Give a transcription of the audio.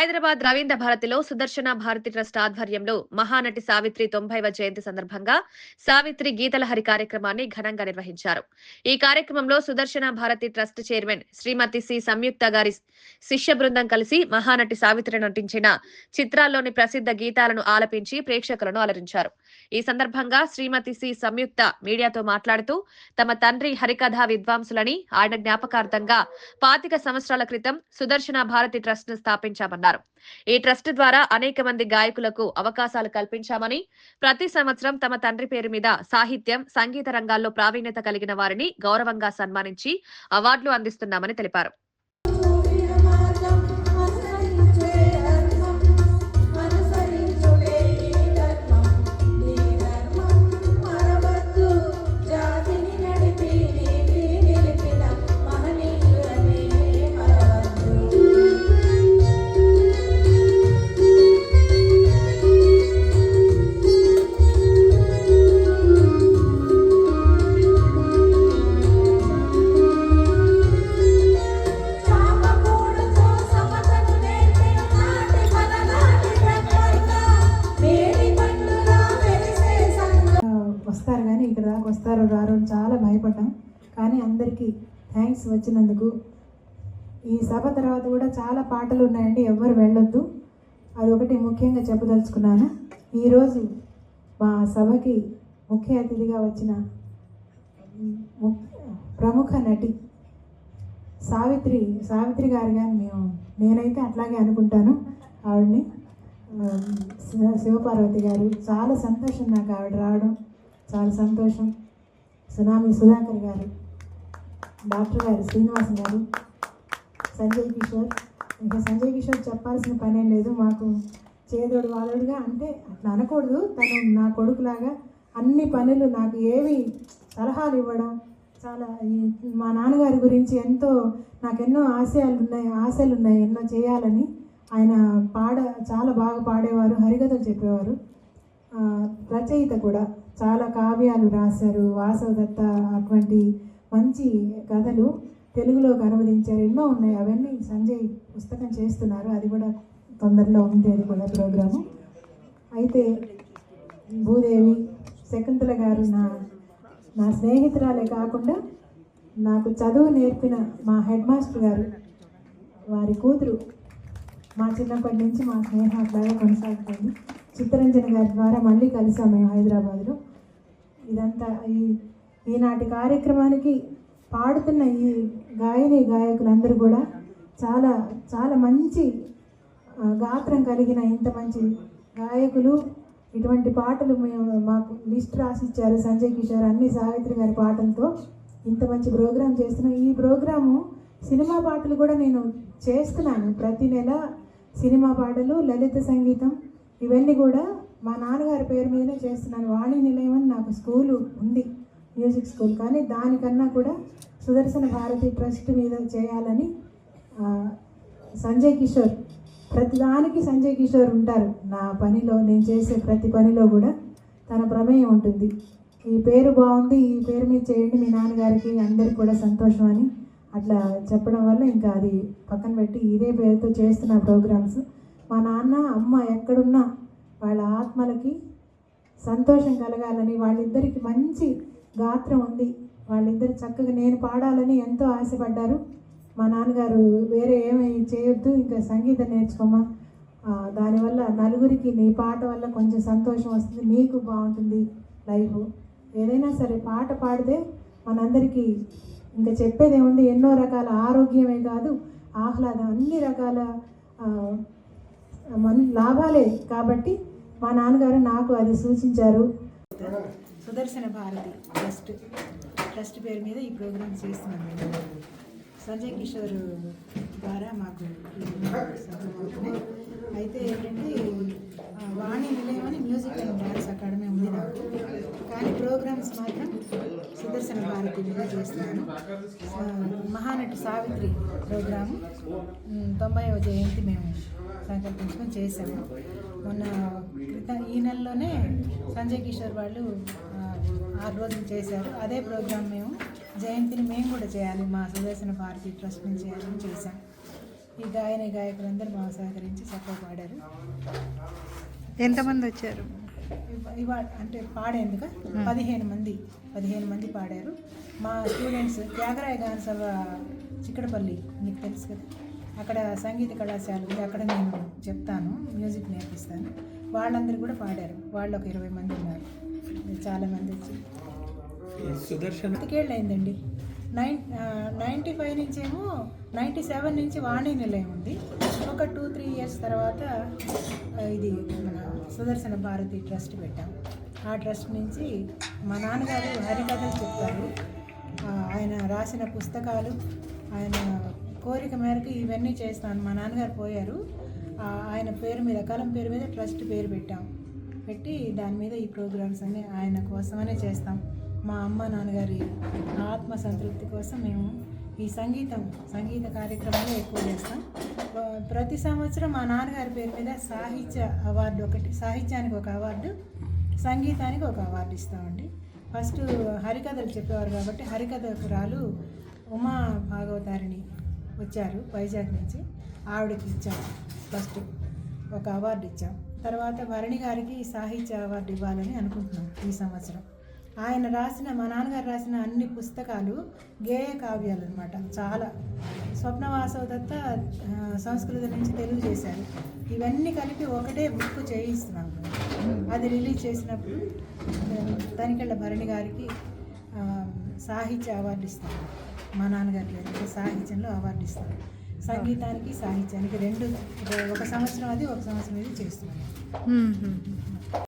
హైదరాబాద్ రవీంద్ర భారతిలో సుదర్శన భారతి ట్రస్ట్ ఆధ్వర్యంలో మహానటి సావిత్రి తొంభైవ జయంతి సందర్భంగా సావిత్రి గీతలహరి కార్యక్రమాన్ని ఘనంగా నిర్వహించారు. ఈ కార్యక్రమంలో Sudarshana Bharati trust chairman Shrimati C Samyuktha గారి శిష్య బృందం కలిసి మహానటి సావిత్రి నటించిన చిత్రాల్లోని ప్రసిద్ధ గీతాలను ఆలపించి ప్రేక్షకులను అలరించారు. ఈ సందర్భంగా శ్రీమతి సి సంయుక్త మీడియాతో మాట్లాడుతూ తమ తండ్రి హరికథా విద్వాంసులని ఆయన జ్ఞాపకార్థంగా పాతిక సంవత్సరాల క్రితం సుదర్శన భారతి ట్రస్ట్ను స్థాపించామన్నారు. ఈ ట్రస్ట్ ద్వారా అనేక మంది గాయకులకు అవకాశాలు కల్పించామని ప్రతి సంవత్సరం తమ తండ్రి పేరు మీద సాహిత్యం సంగీత రంగాల్లో ప్రావీణ్యత కలిగిన వారిని గౌరవంగా సన్మానించి అవార్డులు అందిస్తున్నామని తెలిపారు. వస్తారో రారో అని చాలా భయపడ్డాం. కానీ అందరికీ థ్యాంక్స్ వచ్చినందుకు. ఈ సభ తర్వాత కూడా చాలా పాటలు ఉన్నాయండి ఎవ్వరు వెళ్ళొద్దు. అది ఒకటి ముఖ్యంగా చెప్పదలుచుకున్నాను. ఈరోజు మా సభకి ముఖ్య అతిథిగా వచ్చిన ప్రముఖ నటి సావిత్రి సావిత్రి గారు కానీ మేము నేనైతే అట్లాగే అనుకుంటాను ఆవిడని. శివపార్వతి గారు చాలా సంతోషం నాకు ఆవిడ రావడం. చాలా సంతోషం. సునామీ సుధాకర్ గారు డాక్టర్ గారు శ్రీనివాస్ గారు సంజయ్ కిషోర్. ఇంకా సంజయ్ కిషోర్ చెప్పాల్సిన పనేం లేదు. మాకు చేదోడు వాదోడుగా అంటే అట్లా అనకూడదు. తను నా కొడుకులాగా అన్ని పనులు నాకు ఏవి సలహాలు ఇవ్వడం చాలా ఈ మా నాన్నగారి గురించి ఎంతో నాకు ఎన్నో ఆశయాలు ఉన్నాయి ఆశలు ఉన్నాయి ఎన్నో చేయాలని ఆయన పాడ చాలా బాగా పాడేవారు హరికథలు చెప్పేవారు. రచయిత కూడా. చాలా కావ్యాలు రాశారు. వాసవదత్త అటువంటి మంచి కథలు తెలుగులోకి అనువదించారు. ఎన్నో ఉన్నాయి. అవన్నీ సంజయ్ పుస్తకం చేస్తున్నారు. అది కూడా తొందరలో ఉంది అది కూడా ప్రోగ్రాము. అయితే భూదేవి శకుంతల గారు నా నా స్నేహితురాలే కాకుండా నాకు చదువు నేర్పిన మా హెడ్ మాస్టర్ గారు వారి కూతురు మా చిన్నప్పటి నుంచి మా స్నేహం అట్లాగే కొనసాగుతుంది. చిత్తరంజన్ గారి ద్వారా మళ్ళీ కలిసాం మేము హైదరాబాద్లో. ఇదంతా ఈ ఈనాటి కార్యక్రమానికి పాడుతున్న ఈ గాయని గాయకులందరూ కూడా చాలా చాలా మంచి గాత్రం కలిగిన ఇంత మంచి గాయకులు. ఇటువంటి పాటలు మేము మాకు లిస్ట్ రాసిచ్చారు సంజయ్ కిషోర్ అన్ని సావిత్రి గారి పాటలతో. ఇంత మంచి ప్రోగ్రాం చేస్తున్నాం ఈ ప్రోగ్రాము సినిమా పాటలు కూడా నేను చేస్తున్నాను. ప్రతి నెల సినిమా పాటలు లలిత సంగీతం ఇవన్నీ కూడా మా నాన్నగారి పేరు మీదనే చేస్తున్నాను. వాణి నిలయం అని నాకు స్కూలు ఉంది మ్యూజిక్ స్కూల్. కానీ దానికన్నా కూడా సుదర్శన భారతి ట్రస్ట్ మీద చేయాలని సంజయ్ కిషోర్ ప్రతిదానికి సంజయ్ కిషోర్ ఉంటారు. నా పనిలో నేను చేసే ప్రతి పనిలో కూడా తన ప్రమేయం ఉంటుంది. ఈ పేరు బాగుంది ఈ పేరు మీద చేయండి మీ నాన్నగారికి అందరికి కూడా సంతోషం అని అట్లా చెప్పడం వల్ల ఇంకా అది పక్కన పెట్టి ఇదే పేరుతో చేస్తున్న ప్రోగ్రామ్స్. మా నాన్న అమ్మ ఎక్కడున్నా వాళ్ళ ఆత్మలకి సంతోషం కలగాలని వాళ్ళిద్దరికి మంచి గాత్రం ఉంది. వాళ్ళిద్దరు చక్కగా నేను పాడాలని ఎంతో ఆశపడ్డారు. మా నాన్నగారు వేరే ఏమీ చేయొద్దు ఇంకా సంగీతం నేర్చుకోమా. దానివల్ల నలుగురికి నీ పాట వల్ల కొంచెం సంతోషం వస్తుంది నీకు బాగుంటుంది లైఫ్. ఏదైనా సరే పాట పాడితే మనందరికీ ఇంకా చెప్పేది ఏముంది? ఎన్నో రకాల ఆరోగ్యమే కాదు ఆహ్లాదం అన్ని రకాల మన లాభాలే. కాబట్టి మా నాన్నగారు నాకు అది సూచించారు. సుదర్శన భారతి ట్రస్ట్. ట్రస్ట్ పేరు మీద ఈ ప్రోగ్రామ్ చేస్తున్నాం మేము సంజయ్ కిషోర్ ద్వారా మాకు అయితే ఏంటంటే వాణి నిలయం అని మ్యూజిక్ అండ్ డ్యాన్స్ అకాడమీ ఉంది నాకు. కానీ ప్రోగ్రామ్స్ మాత్రం సుదర్శన భారతి మీద చేస్తున్నాను మహానటి సావిత్రి ప్రోగ్రాము. తొంభైవ జయంతి మేము సంకల్పించుకొని చేశాము. మొన్న క్రితం ఈ నెలలోనే సంజయ్ కిషోర్ వాళ్ళు ఆరు రోజులు చేశారు. అదే ప్రోగ్రాం మేము జయంతిని మేము కూడా చేయాలి. మా సుదర్శన భారతి ట్రస్ట్ నుంచి చేయాలని చేశాం. ఈ గాయని గాయకులందరూ బాగా సహకరించి చక్కగా పాడారు. ఎంతమంది వచ్చారు? ఇవ- అంటే పాడేందుక? పదిహేను మంది పదిహేను మంది పాడారు. మా స్టూడెంట్స్ త్యాగరాయ గాన సభ చిక్కడపల్లి మీకు తెలుసు కదా. అక్కడ సంగీత కళాశాల ఉంది. అక్కడ నేను చెప్తాను మ్యూజిక్ నేర్పిస్తాను. వాళ్ళందరూ కూడా పాడారు. వాళ్ళు ఒక ఇరవై మంది ఉన్నారు. చాలా మంది వచ్చి. సుదర్శన్ పతికేళ్ళు అయిందండి నైన్ నైంటీ ఫైవ్ నుంచేమో నైంటీ సెవెన్ నుంచి వాణి నిలయం ఉంది. ఒక టూ త్రీ ఇయర్స్ తర్వాత ఇది మన సుదర్శన భారతి ట్రస్ట్ పెట్టాం. ఆ ట్రస్ట్ నుంచి మా నాన్నగారు హరికథలు చెప్తారు ఆయన రాసిన పుస్తకాలు ఆయన కోరిక మేరకు ఇవన్నీ చేస్తాను. మా నాన్నగారు పోయారు. ఆయన పేరు మీద కలం పేరు మీద ట్రస్ట్ పేరు పెట్టాం. పెట్టి దాని మీద ఈ ప్రోగ్రామ్స్ అన్నీ ఆయన కోసమనే చేస్తాం. మా అమ్మ నాన్నగారి ఆత్మ సంతృప్తి కోసం మేము ఈ సంగీతం సంగీత కార్యక్రమాలు ఎక్కువ చేస్తాం. ప్రతి సంవత్సరం మా నాన్నగారి పేరు మీద సాహిత్య అవార్డు ఒకటి సాహిత్యానికి ఒక అవార్డు సంగీతానికి ఒక అవార్డు ఇస్తామండి. ఫస్ట్ హరికథలు చెప్పేవారు కాబట్టి హరికథకురాలు ఉమా భాగవతారిణి వచ్చారు వైజాగ్ నుంచి. ఆవిడకి ఇచ్చాం ఫస్ట్ ఒక అవార్డు ఇచ్చాం. తర్వాత భరణి గారికి సాహిత్య అవార్డు ఇవ్వాలని అనుకుంటున్నాం ఈ సంవత్సరం. ఆయన రాసిన మా నాన్నగారు రాసిన అన్ని పుస్తకాలు గేయ కావ్యాలు అనమాట చాలా. స్వప్నవాసవ దత్త సంస్కృతం నుంచి తెలుగు చేశారు. ఇవన్నీ కలిపి ఒకటే బుక్ చేయిస్తున్నాం. అది రిలీజ్ చేసినప్పుడు తనికెళ్ళ భరణి గారికి సాహిత్య అవార్డు ఇస్తాను మా నాన్నగారి గారికి సాహిత్యంలో అవార్డు ఇస్తాను సంగీతానికి సాహిత్యానికి రెండు ఒక సంవత్సరం అది ఒక సంవత్సరం ఇది చేస్తున్నాను